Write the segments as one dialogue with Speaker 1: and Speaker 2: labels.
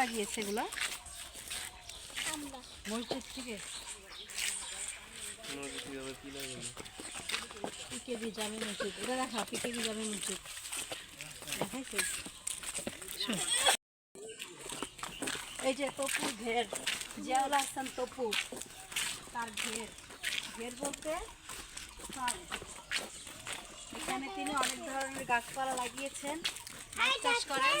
Speaker 1: লাগিয়েছে এগুলো? মসজিদ থেকে। পিকে দি জামে মসজিদ। এটা দেখা মসজিদ। দেখাইছে? এই যে তপু ঘের জিয়াউল হাসান তপু তার ঘের। ঘের বলতে এখানে তিনি অনেক ধরনের গাছপালা লাগিয়েছেন চাষ করেন।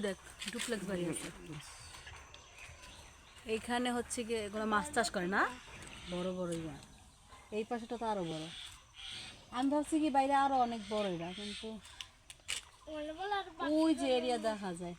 Speaker 1: দেখ ডুপ্লেক্স বাড়ি এইখানে হচ্ছে কি এগুলো মাছ চাষ করে না? বড় বড় ইয়া এই পাশেটা তো আরও বড়। আমি ভাবছি কি বাইরে আরও অনেক বড় এরা কিন্তু ওই যে এরিয়া দেখা যায়।